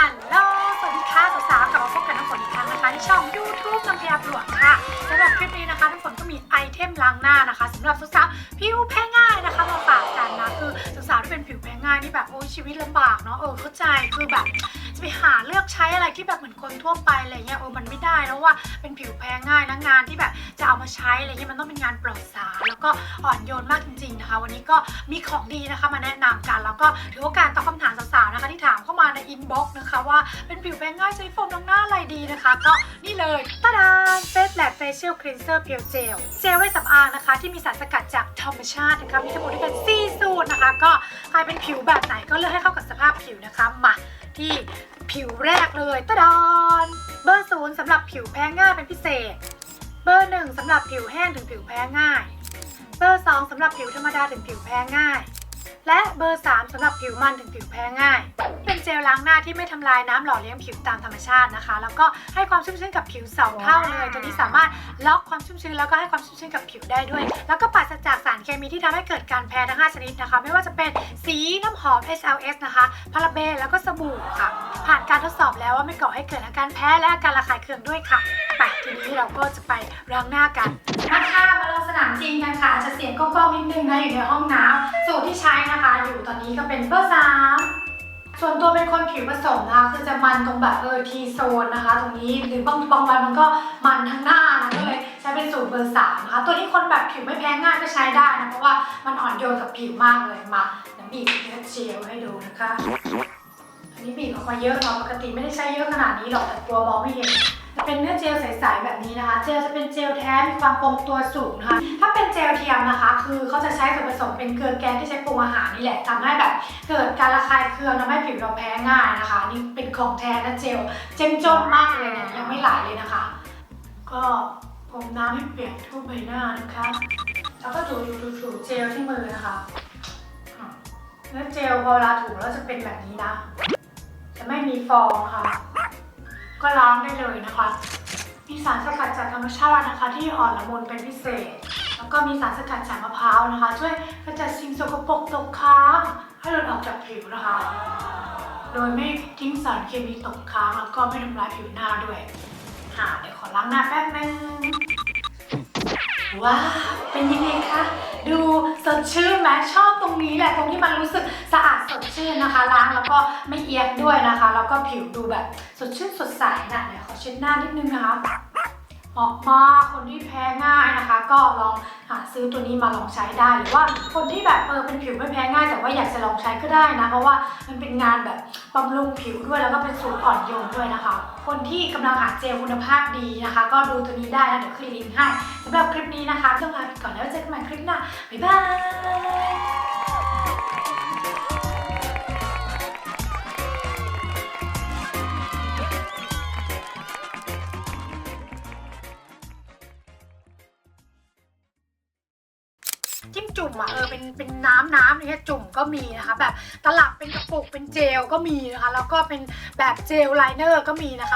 ฮัลโหล สวัสดีค่ะสาวๆกลับมาพบกับน้ำฝนอีกครั้งนะคะที่ช่อง YouTube น้ำพยาปลวกค่ะสำหรับคลิปนี้นะคะน้ำฝนก็มีไอเทมล้างหน้านะคะสำหรับสาวๆผิวแพ้ง่ายนะคะมาฝากกันนะคือสาวๆที่เป็นผิวแพ้ง่ายนี่แบบโอ้ชีวิตลำบากเนาะเออเข้าใจคือแบบจะไปหาเลือกใช้อะไรที่แบบเหมือนคนทั่วไปอะไรเงี้ยเออมันไม่ได้แล้วว่าเป็นผิวแพ้ง่ายนะงานที่แบบจะเอามาใช้อะไรเงี้ยมันต้องเป็นงานปลอดสารแล้วก็อ่อนโยนมากจริงๆนะคะ วันนี้ก็มีของดีนะคะมาแนะนำกัน แล้วก็ถือโอกาสตอบคำถามสาวๆนะคะที่ถามเข้ามาในอินบ็อกซ์นะคะว่าเป็นผิวแพ้ง่ายใช้โฟมล้างหน้าอะไรดีนะคะ ก็นี่เลยตาดานเฟสแลบเฟเชียลคลีนเซอร์เพียวเจลเจลไว้สำอางนะคะ ที่มีสารสกัดจากธรรมชาตินะคะมีทั้งหมดด้วยกัน4สูตรนะคะ ก็ใครเป็นผิวแบบไหนก็เลือกให้เข้ากับสภาพผิวนะคะมาที่ผิวแรกเลยตะดอนเบอร์ศูนย์สำหรับผิวแพ้ง่ายเป็นพิเศษ เบอร์หนึ่งสำหรับผิวแห้งถึงผิวแพ้ง่าย เบอร์สองสำหรับผิวธรรมดาถึงผิวแพ้ง่าย และเบอร์สามสำหรับผิวมันถึงผิวแพ้ง่าย เป็นเจลล้างหน้าที่ไม่ทำลายน้ำหล่อเลี้ยงผิวตามธรรมชาตินะคะ แล้วก็ให้ความชุ่มชื้นกับผิวสองเท่าเลย ตัวนี้สามารถล็อกความชุ่มชื้นแล้วก็ให้ความชุ่มชื้นกับผิวได้ด้วย แล้วก็ปราศจากสารเคมีที่ทำให้เกิดการแพ้ทั้ง 5 ชนิดนะคะ ไม่ว่าจะเป็นสีน้ำหอม SLS นะคะ พาราเบนแล้วก็สบู่ค่ะ ผ่านการทดสอบแล้วว่าไม่ก่อให้เกิดอาการแพ้และอาการระคายเคืองด้วยค่ะไปทีนี้เราก็จะไปล้างหน้ากันมาค่ะมาลงสนามจริงกันค่ะอาจจะเสียงก้องๆนิดนึงนะอยู่ในห้องน้ำสูตรที่ใช้นะคะ อยู่ตอนนี้ก็เป็นเบอร์สามส่วนตัวเป็นคนผิวผสมนะคะคือจะมันตรงแบบเออทีโซนนะคะ ตรงนี้หรือบางบางวันมันก็มันทั้งหน้านะก็เลยใช้เป็นสูตรเบอร์สามนะคะตัวนี้คนแบบผิวไม่แพ้ง่ายก็ใช้ได้นะเพราะว่ามันอ่อนโยนกับผิวมากเลยมาเดี๋ยวบีบเนื้อเจลให้ดูนะคะอันนี้บีบออกมาเยอะเนาะปกติไม่ได้ใช้เยอะขนาดนี้หรอกแต่กลัวมองไม่เห็น จะเป็นเนื้อเจลใสๆแบบนี้นะคะ เจลจะเป็นเจลแท้มีความคงตัวสูงนะคะ ถ้าเป็นเจลเทียมนะคะ คือเขาจะใช้ส่วนผสมเป็นเกลือแกงที่ใช้ปรุงอาหารนี่แหละทำให้แบบเกิดการระคายเคืองทำให้ผิวเราแพ้ง่ายนะคะ นี่เป็นของแท้นะเจล เจ้มจนมากเลยเนี่ยยังไม่ไหลเลยนะคะ ก็พรมน้ำให้เปียกทั่วใบหน้านะคะ แล้วก็ถูๆถูๆเจลที่มือนะคะอืมเนื้อเจลพอเวลาถูแล้วจะเป็นแบบนี้นะ จะไม่มีฟองค่ะ ก็ล้างได้เลยนะคะ มีสารสกัดจากธรรมชาตินะคะ ที่อ่อนละมุนเป็นพิเศษ แล้วก็มีสารสกัดจากมะพร้าวนะคะ ช่วยกระจัดสิ่งสกปรกตกค้างให้หลุดออกจากผิวนะคะ โดยไม่ทิ้งสารเคมีตกค้างแล้วก็ไม่ทำลายผิวหน้าด้วยค่ะเดี๋ยวขอล้างหน้าแป๊บนึง ว้าวเป็นยังไงคะ ดูสดชื่นไหมชอบตรงนี้แหละตรงที่มันรู้สึกสะอาดสดชื่นนะคะ ล้างแล้วก็ไม่เอียงด้วยนะคะ แล้วก็ผิวดูแบบสดชื่นสดใสนะเดี๋ยวขอเช็ดหน้านิดนึงนะคะเหมาะมากคนที่แพ้ง่ายนะคะ ก็ลองหา ซื้อตัวนี้มาลองใช้ได้หรือว่าคนที่แบบเออเป็นผิวไม่แพ้ง่าย แต่ว่าอยากจะลองใช้ก็ได้นะเพราะว่ามันเป็นงานแบบบำรุงผิวด้วยแล้วก็เป็นสูตรอ่อนโยนด้วยนะคะ คนที่กำลังหาเจลคุณภาพดีนะคะ ก็ดูตัวนี้ได้นะเดี๋ยวขึ้นลิงก์ให้สำหรับคลิปนี้นะคะต้องลาไปก่อนแล้วเจอกันใหม่คลิปหน้าบ๊ายบาย จิ้มจุ่มอะเออเป็นเป็นน้ำน้ำเนี่ยจุ่มก็มีนะคะ แบบตลับเป็นกระปุกเป็นเจลก็มีนะคะ แล้วก็เป็นแบบเจลไลเนอร์ก็มีนะคะ